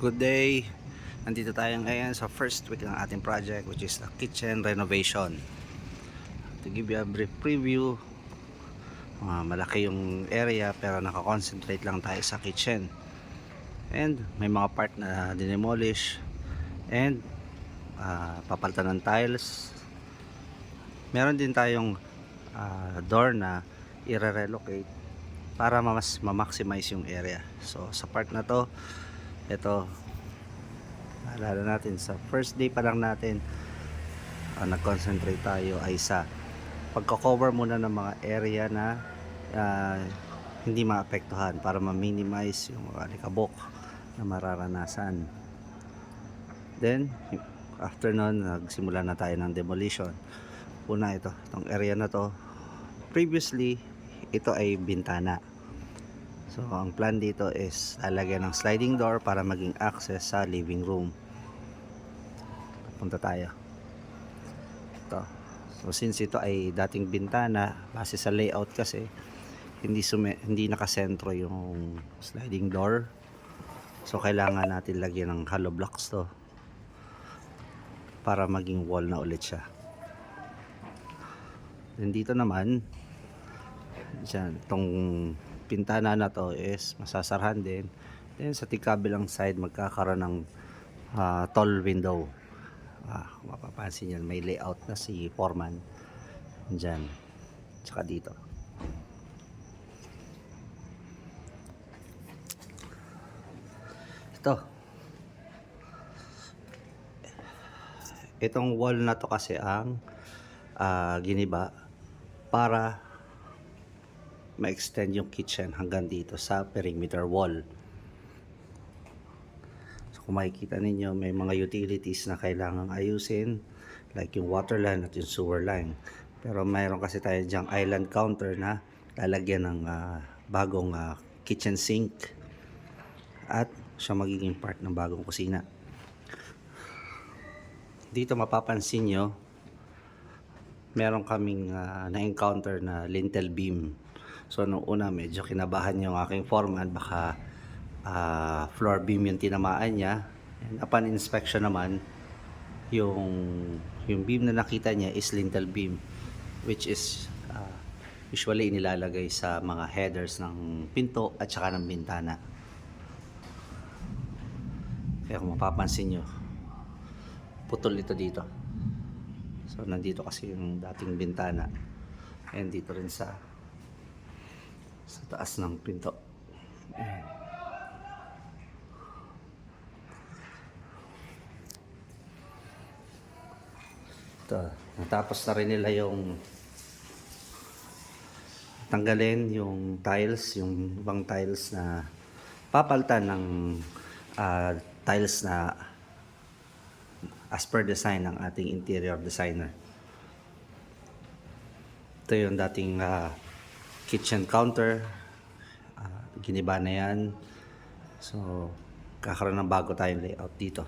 Good day. Nandito tayo ngayon sa first week ng ating project which is the kitchen renovation. To give you a brief preview, ah, malaki yung area pero nakakoncentrate lang tayo sa kitchen. And may mga part na dinemolish and ah, papalitan ng tiles. Meron din tayong ah, door na i-relocate para mas ma-maximize yung area. So sa part na to, ito naalala natin sa first day pa lang natin ah, nag-concentrate tayo ay sa pagko-cover muna ng mga area na ah, hindi maapektuhan para ma-minimize yung mga alikabok na mararanasan. Then, after nun, nagsimula na tayo ng demolition. Una ito, itong area na to. Previously, ito ay bintana. So, ang plan dito is lalagyan ng sliding door para maging access sa living room. Punta tayo. Ito. So, since ito ay dating bintana, base sa layout kasi, hindi sume, hindi nakasentro yung sliding door. So, kailangan natin lagyan ng hollow blocks to para maging wall na ulit siya. Then dito naman, dyan, itong pintana na to is masasarhan din. Then sa tikabilang side magkakaroon ng ah, tall window. Ah, mapapansin yan, may layout na si Foreman. Diyan. Tsaka dito. Ito. Itong wall na to kasi ang ah, giniba para ma-extend yung kitchen hanggang dito sa perimeter wall. So kung makikita ninyo, may mga utilities na kailangang ayusin like yung water line at yung sewer line. Pero mayroon kasi tayo dyang island counter na lalagyan ng ah, bagong ah, kitchen sink at siya magiging part ng bagong kusina. Dito mapapansin nyo, meron kaming ah, na-encounter na lintel beam. So nung una medyo kinabahan yung aking foreman baka ah, floor beam yung tinamaan niya. And upon inspection naman, yung yung beam na nakita niya is lintel beam which is ah, usually inilalagay sa mga headers ng pinto at saka ng bintana. Kaya kung mapapansin nyo, putol ito dito. So nandito kasi yung dating bintana. And dito rin sa sa taas ng pinto. Ayan. Ito, natapos na rin nila yung tanggalin yung tiles, yung ibang tiles na papalitan ng ah, tiles na as per design ng ating interior designer. Ito yung dating ah, kitchen counter. Ah, giniba na yan. So, kakaroon ng bago tayong layout dito.